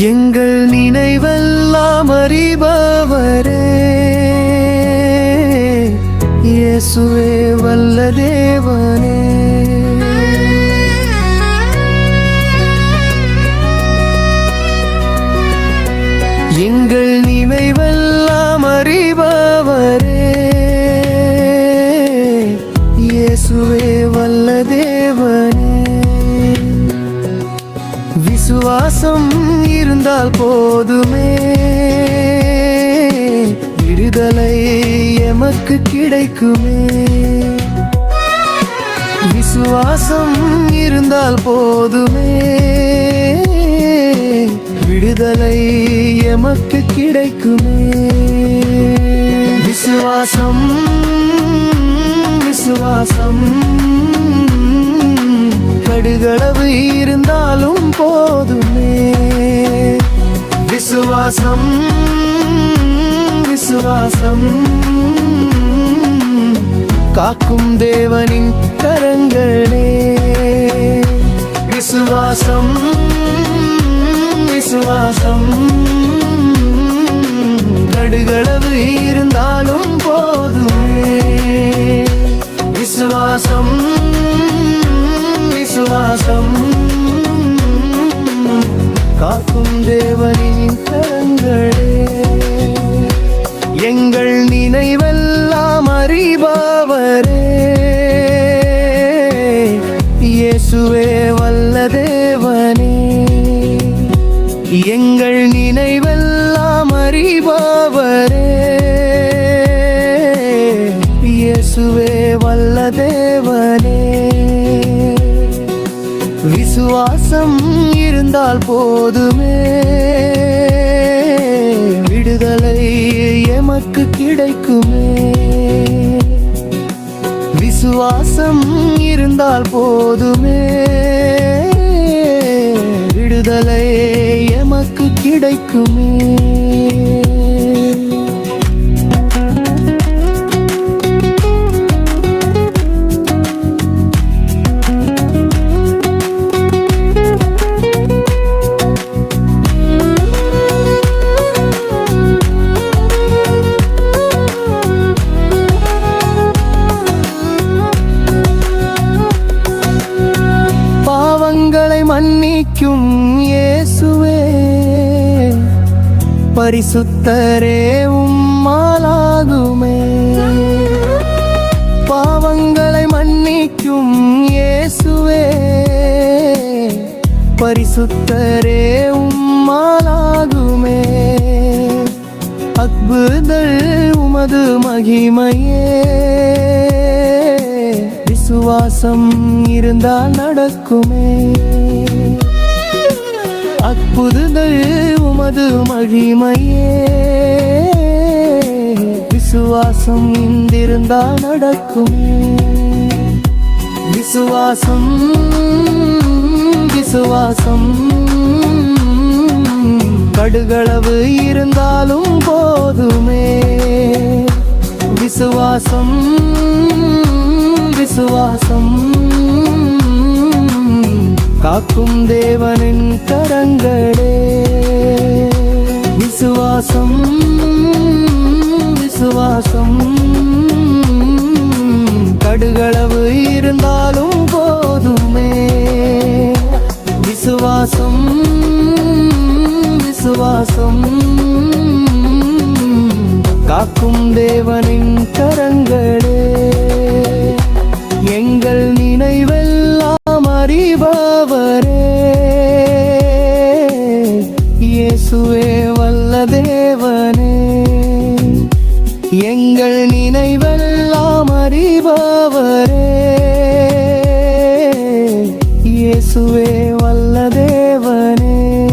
எங்கள் நினைவெல்லாம் அறிபவரே. இயேசுவே வல்ல தேவனே. விசுவாசம் இருந்தால் போதுமே. விடுதலை எமக்கு கிடைக்குமே. விசுவாசம் இருந்தால் போதுமே. விடுதலை எமக்கு கிடைக்குமே. விசுவாசம் விசுவாசம். கடுகளவு இருந்தாலும் போதுமே. விசுவாசம் விசுவாசம். காக்கும் தேவனின் கரங்களே. விசுவாசம் விசுவாசம். கடுகளவு இருந்தாலும் போதுமே. விசுவாசம் இயேசுவே வல்ல தேவனே. எங்கள் நினைவெல்லாம் அறிபவரே. இயேசுவே வல்ல தேவனே. விசுவாசம் இருந்தால் போதுமே. விடுதலை எமக்கு கிடைக்குமே. விசுவாசம் வந்தால் போதுமே. விடுதலை எமக்கு கிடைக்குமே. பரிசுத்தரே உம்மாலாகுமே. பாவங்களை மன்னிக்கும் இயேசுவே. பரிசுத்தரே உம்மாலாகுமே. அக்புதல் உமது மகிமையே. விசுவாசம் இருந்தால் நடக்குமே. அற்புதங்கள் உமது மகிமையே. விசுவாசம் இந்திருந்தால் நடக்கும். விசுவாசம் விசுவாசம். கடுகளவு இருந்தாலும் போதுமே. விசுவாசம் விசுவாசம். காக்கும் தேவனின் கரங்களே. விசுவாசம் விசுவாசம். கடுகளவு இருந்தாலும் போதுமே. விசுவாசம் விசுவாசம். காக்கும் தேவனின் எங்கள் நினைவெல்லாம் அறிபவரே. இயேசுவே வல்ல தேவனே.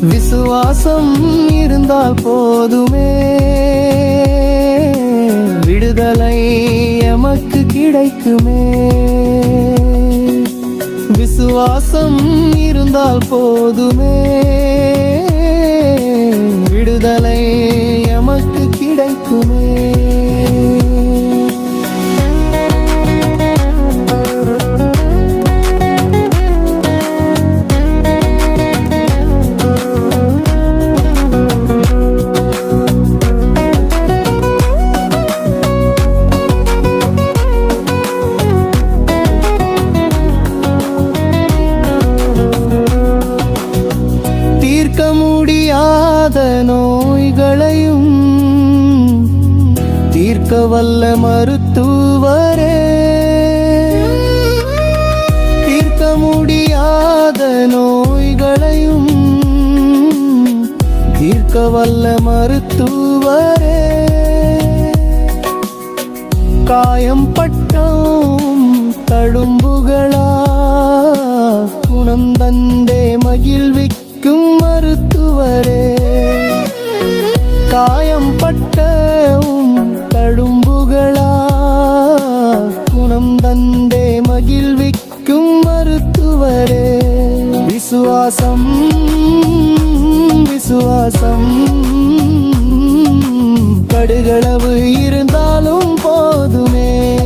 விசுவாசம் இருந்தால் போதுமே. விடுதலை எமக்கு கிடைக்குமே. விசுவாசம் இருந்தால் போதுமே. விடுதலை நோய்களையும் தீர்க்க வல்ல மருத்துவரே. தீர்க்க முடியாத நோய்களையும் தீர்க்க வல்ல மருத்துவரே. காயம் பட்டம் தழும்புகளா குணம் தந்தே மகிழ்விக்கும் மருத்துவரே. விசுவாசம் விசுவாசம். கடுகளவு இருந்தாலும் போதுமே.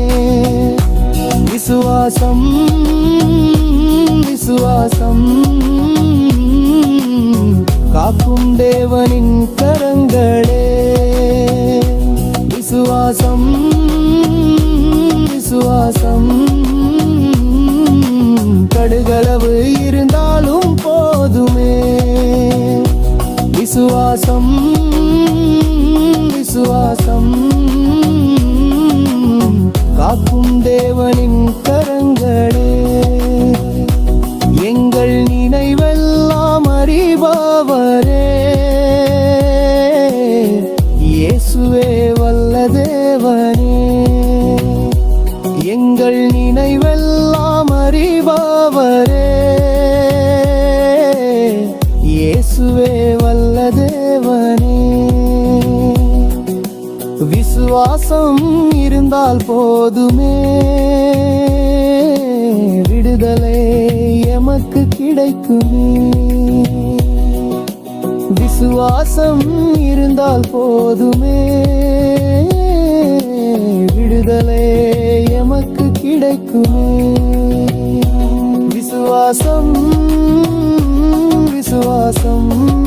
விசுவாசம் விசுவாசம். காக்கும் தேவனின் விசுவாசம் விசுவாசம். காக்கும் தேவனின் கரங்களே எங்கள் நினைவெல்லாம் அறிபவரே. இயேசுவே வல்ல தேவனே எங்கள் நினைவெல்லாம் அறிபவரே. இயேசுவே வாசம் இருந்தால் போதுமே. விடுதலை எமக்கு கிடைக்குமே. விசுவாசம் இருந்தால் போதுமே. விடுதலை எமக்கு கிடைக்குமே. விசுவாசம் விசுவாசம்.